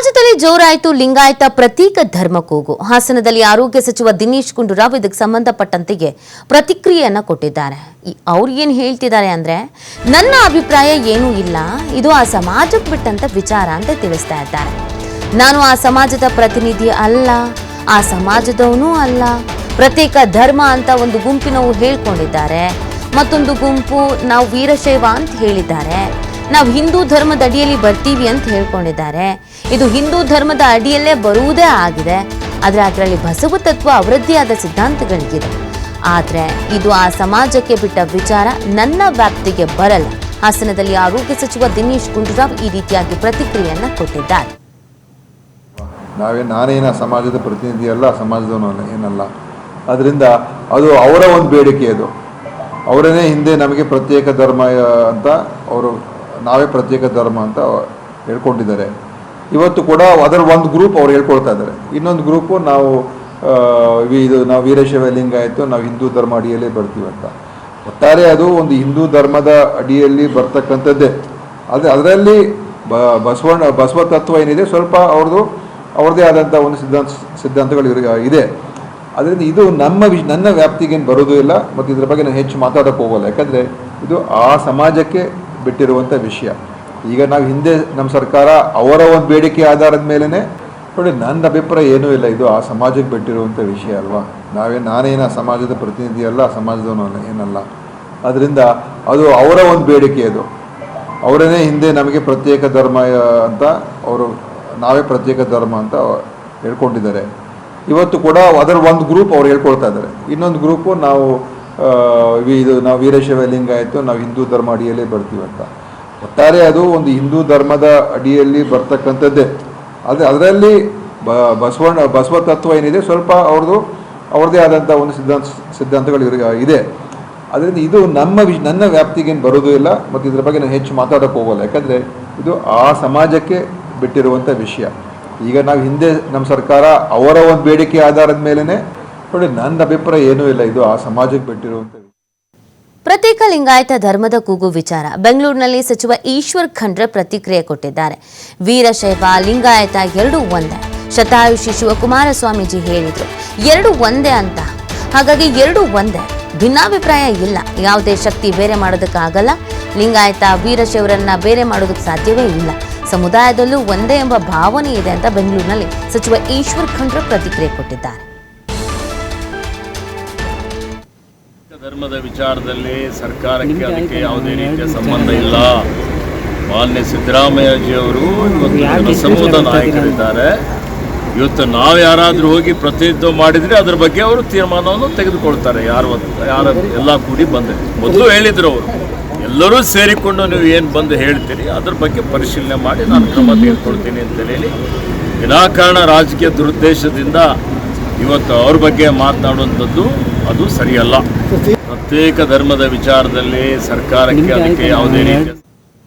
ರಾಜ್ಯದಲ್ಲಿ ಜೋರಾಯಿತು, ಲಿಂಗಾಯತ ಪ್ರತೀಕ ಧರ್ಮ ಕೂಗು. ಹಾಸನದಲ್ಲಿ ಆರೋಗ್ಯ ಸಚಿವ ದಿನೇಶ್ ಗುಂಡೂರಾವ್ ಇದಕ್ಕೆ ಸಂಬಂಧಪಟ್ಟಂತೆಗೆ ಪ್ರತಿಕ್ರಿಯೆಯನ್ನ ಕೊಟ್ಟಿದ್ದಾರೆ. ಅವ್ರು ಏನು ಹೇಳ್ತಿದ್ದಾರೆ ಅಂದ್ರೆ, ನನ್ನ ಅಭಿಪ್ರಾಯ ಏನೂ ಇಲ್ಲ, ಇದು ಆ ಸಮಾಜಕ್ಕೆ ಬಿಟ್ಟಂತ ವಿಚಾರ ಅಂತ ತಿಳಿಸ್ತಾ ಇದ್ದಾರೆ. ನಾನು ಆ ಸಮಾಜದ ಪ್ರತಿನಿಧಿ ಅಲ್ಲ, ಆ ಸಮಾಜದವನೂ ಅಲ್ಲ. ಪ್ರತ್ಯೇಕ ಧರ್ಮ ಅಂತ ಒಂದು ಗುಂಪಿನವು ಹೇಳ್ಕೊಂಡಿದ್ದಾರೆ. ಮತ್ತೊಂದು ಗುಂಪು ನಾವು ವೀರಶೈವ ಅಂತ ಹೇಳಿದ್ದಾರೆ. ನಾವು ಹಿಂದೂ ಧರ್ಮದ ಅಡಿಯಲ್ಲಿ ಬರ್ತೀವಿ ಅಂತ ಹೇಳ್ಕೊಂಡಿದ್ದಾರೆ. ಇದು ಹಿಂದೂ ಧರ್ಮದ ಅಡಿಯಲ್ಲೇ ಬರುವುದೇ ಆಗಿದೆ. ಆದರೆ ಅದರಲ್ಲಿ ಬಸವ ತತ್ವ ಅವರದ್ದೇ ಸಿದ್ಧಾಂತಗಳಿಗಿದೆ. ಆದರೆ ಇದು ಆ ಸಮಾಜಕ್ಕೆ ಬಿಟ್ಟ ವಿಚಾರ ನನ್ನ ವ್ಯಾಪ್ತಿಗೆ ಬರಲ್ಲ. ಹಾಸನದಲ್ಲಿ ಆರೋಗ್ಯ ಸಚಿವ ದಿನೇಶ್ ಗುಂಡೂರಾವ್ ಈ ರೀತಿಯಾಗಿ ಪ್ರತಿಕ್ರಿಯೆಯನ್ನ ಕೊಟ್ಟಿದ್ದಾರೆ. ನಾವೇ ನಾನೇನ ಸಮಾಜದ ಪ್ರತಿನಿಧಿ ಅಲ್ಲ, ಸಮಾಜದವನು ಏನಲ್ಲ. ಅದರಿಂದ ಅದು ಅವರ ಒಂದು ಬೇಡಿಕೆ ಅದು. ಅವರನ್ನೇ ಹಿಂದೆ ನಮಗೆ ಪ್ರತ್ಯೇಕ ಧರ್ಮ ಅಂತ ಅವರು ನಾವೇ ಪ್ರತ್ಯೇಕ ಧರ್ಮ ಅಂತ ಹೇಳ್ಕೊಂಡಿದ್ದಾರೆ. ಇವತ್ತು ಕೂಡ ಅದರ ಒಂದು ಗ್ರೂಪ್ ಅವ್ರು ಹೇಳ್ಕೊಳ್ತಾ ಇದ್ದಾರೆ. ಇನ್ನೊಂದು ಗ್ರೂಪು ನಾವು ಇದು ನಾವು ವೀರಶೈವ ಲಿಂಗಾಯಿತು ನಾವು ಹಿಂದೂ ಧರ್ಮ ಅಡಿಯಲ್ಲೇ ಬರ್ತೀವಿ ಅಂತ. ಒಟ್ಟಾರೆ ಅದು ಒಂದು ಹಿಂದೂ ಧರ್ಮದ ಅಡಿಯಲ್ಲಿ ಬರ್ತಕ್ಕಂಥದ್ದೇ. ಅದು ಅದರಲ್ಲಿ ಬ, ಬಸವಣ್ಣ, ಬಸವ ತತ್ವ ಏನಿದೆ, ಸ್ವಲ್ಪ ಅವ್ರದ್ದು, ಅವ್ರದ್ದೇ ಆದಂಥ ಒಂದು ಸಿದ್ಧಾಂತ, ಸಿದ್ಧಾಂತಗಳು ಇವ್ರಿಗೆ ಇದೆ. ಅದರಿಂದ ಇದು ನಮ್ಮ ವಿಷ್, ನನ್ನ ವ್ಯಾಪ್ತಿಗೇನು ಬರೋದು ಇಲ್ಲ ಮತ್ತು ಇದರ ಬಗ್ಗೆ ನಾನು ಹೆಚ್ಚು ಮಾತಾಡೋಕ್ಕೆ ಹೋಗೋಲ್ಲ. ಯಾಕಂದರೆ ಇದು ಆ ಸಮಾಜಕ್ಕೆ ಬಿಟ್ಟಿರುವಂಥ ವಿಷಯ. ಈಗ ನಾವು ಹಿಂದೆ ನಮ್ಮ ಸರ್ಕಾರ ಅವರ ಒಂದು ಬೇಡಿಕೆ ಆಧಾರದ ಮೇಲೇ ನೋಡಿ ನನ್ನ ಅಭಿಪ್ರಾಯ ಏನೂ ಇಲ್ಲ ಇದು ಆ ಸಮಾಜಕ್ಕೆ ಬಿಟ್ಟಿರುವಂಥ ವಿಷಯ ಅಲ್ವಾ? ನಾವೇ ನಾನೇನ ಸಮಾಜದ ಪ್ರತಿನಿಧಿ ಅಲ್ಲ ಸಮಾಜದವನು ಅಲ್ಲ ಏನಲ್ಲ. ಅದರಿಂದ ಅದು ಅವರ ಒಂದು ಬೇಡಿಕೆ ಅದು. ಅವರೇ ಹಿಂದೆ ನಮಗೆ ಪ್ರತ್ಯೇಕ ಧರ್ಮ ಅಂತ ಅವರು ನಾವೇ ಪ್ರತ್ಯೇಕ ಧರ್ಮ ಅಂತ ಹೇಳ್ಕೊಂಡಿದ್ದಾರೆ. ಇವತ್ತು ಕೂಡ ಅದರ ಒಂದು ಗ್ರೂಪ್ ಅವ್ರು ಹೇಳ್ಕೊಳ್ತಾ ಇದ್ದಾರೆ. ಇನ್ನೊಂದು ಗ್ರೂಪು ನಾವು ಆ, ಇದು ನಾವು ವೀರಶೈವ ಆಯಿತು, ನಾವು ಹಿಂದೂ ಧರ್ಮ ಅಡಿಯಲ್ಲೇ ಬರ್ತೀವಿ ಅಂತ. ಒಟ್ಟಾರೆ ಅದು ಒಂದು ಹಿಂದೂ ಧರ್ಮದ ಅಡಿಯಲ್ಲಿ ಬರ್ತಕ್ಕಂಥದ್ದೇ. ಆದರೆ ಅದರಲ್ಲಿ ಬ, ಬಸವಣ್ಣ, ಬಸವ ತತ್ವ ಏನಿದೆ, ಸ್ವಲ್ಪ ಅವ್ರದ್ದು, ಅವ್ರದ್ದೇ ಆದಂಥ ಒಂದು ಸಿದ್ಧಾಂತ, ಸಿದ್ಧಾಂತಗಳು ಇವ್ರಿಗೆ ಇದೆ. ಅದರಿಂದ ಇದು ನಮ್ಮ ವಿಷ್ ನನ್ನ ವ್ಯಾಪ್ತಿಗೇನು ಬರೋದು ಇಲ್ಲ, ಮತ್ತು ಇದ್ರ ಬಗ್ಗೆ ನಾನು ಹೆಚ್ಚು ಮಾತಾಡೋಕ್ಕೆ ಹೋಗೋಲ್ಲ. ಯಾಕಂದರೆ ಇದು ಆ ಸಮಾಜಕ್ಕೆ ಬಿಟ್ಟಿರುವಂಥ ವಿಷಯ. ಈಗ ನಾವು ಹಿಂದೆ ನಮ್ಮ ಸರ್ಕಾರ ಅವರ ಒಂದು ಬೇಡಿಕೆ ಆಧಾರದ ಮೇಲೇ ನೋಡಿ, ನನ್ನ ಅಭಿಪ್ರಾಯ ಏನೂ ಇಲ್ಲ. ಇದು ಆ ಸಮಾಜಕ್ಕೆ ಬಿಟ್ಟಿರುವಂಥ ವಿಷಯ ಪ್ರತ್ಯೇಕ ಲಿಂಗಾಯತ ಧರ್ಮದ ಕೂಗು ವಿಚಾರ. ಬೆಂಗಳೂರಿನಲ್ಲಿ ಸಚಿವ ಈಶ್ವರ್ ಖಂಡ್ರೆ ಪ್ರತಿಕ್ರಿಯೆ ಕೊಟ್ಟಿದ್ದಾರೆ. ವೀರಶೈವ ಲಿಂಗಾಯತ ಎರಡು ಒಂದೇ. ಶತಾಯುಷಿ ಶಿವಕುಮಾರ ಸ್ವಾಮೀಜಿ ಹೇಳಿದ್ರು, ಎರಡು ಒಂದೇ ಅಂತ. ಹಾಗಾಗಿ ಎರಡು ಒಂದೇ. ಭಿನ್ನಾಭಿಪ್ರಾಯ ಇಲ್ಲ. ಯಾವುದೇ ಶಕ್ತಿ ಬೇರೆ ಮಾಡೋದಕ್ಕಾಗಲ್ಲ ಲಿಂಗಾಯತ ವೀರಶೈವರನ್ನ ಬೇರೆ ಮಾಡೋದಕ್ಕೆ ಸಾಧ್ಯವೇ ಇಲ್ಲ. ಸಮುದಾಯದಲ್ಲೂ ಒಂದೇ ಎಂಬ ಭಾವನೆ ಇದೆ ಅಂತ ಬೆಂಗಳೂರಿನಲ್ಲಿ ಸಚಿವ ಈಶ್ವರ್ ಖಂಡ್ರೆ ಪ್ರತಿಕ್ರಿಯೆ ಕೊಟ್ಟಿದ್ದಾರೆ. ಧರ್ಮದ ವಿಚಾರದಲ್ಲಿ ಸರ್ಕಾರಕ್ಕೆ ಅದಕ್ಕೆ ಯಾವುದೇ ರೀತಿಯ ಸಂಬಂಧ ಇಲ್ಲ. ಮಾನ್ಯ ಸಿದ್ದರಾಮಯ್ಯಜಿಯವರು ಇವತ್ತು ಸಮೂಹದ ನಾಯಕರಿದ್ದಾರೆ. ಇವತ್ತು ನಾವು ಯಾರಾದರೂ ಹೋಗಿ ಪ್ರತಿನಿಧಿತ್ವ ಮಾಡಿದರೆ ಅದ್ರ ಬಗ್ಗೆ ಅವರು ತೀರ್ಮಾನವನ್ನು ತೆಗೆದುಕೊಳ್ತಾರೆ. ಯಾರು ಯಾರ ಎಲ್ಲ ಕೂಡಿ ಬಂದೆ ಮೊದಲು ಹೇಳಿದ್ರು ಅವರು. ಎಲ್ಲರೂ ಸೇರಿಕೊಂಡು ನೀವು ಏನು ಬಂದು ಹೇಳ್ತೀರಿ ಅದ್ರ ಬಗ್ಗೆ ಪರಿಶೀಲನೆ ಮಾಡಿ ನಾನು ಕ್ರಮ ತೆಗೆದುಕೊಳ್ತೀನಿ ಅಂತ ಹೇಳಿ. ವಿನಾಕಾರಣ ರಾಜಕೀಯ ದುರುದ್ದೇಶದಿಂದ ಇವತ್ತು ಅವ್ರ ಬಗ್ಗೆ ಮಾತನಾಡುವಂಥದ್ದು ಅದು ಸರಿಯಲ್ಲ. ಪ್ರತ್ಯೇಕ ಧರ್ಮದ ವಿಚಾರದಲ್ಲಿ ಸರ್ಕಾರಕ್ಕೆ ಅದಕ್ಕೆ ಯಾವುದೇ ರೀತಿಯ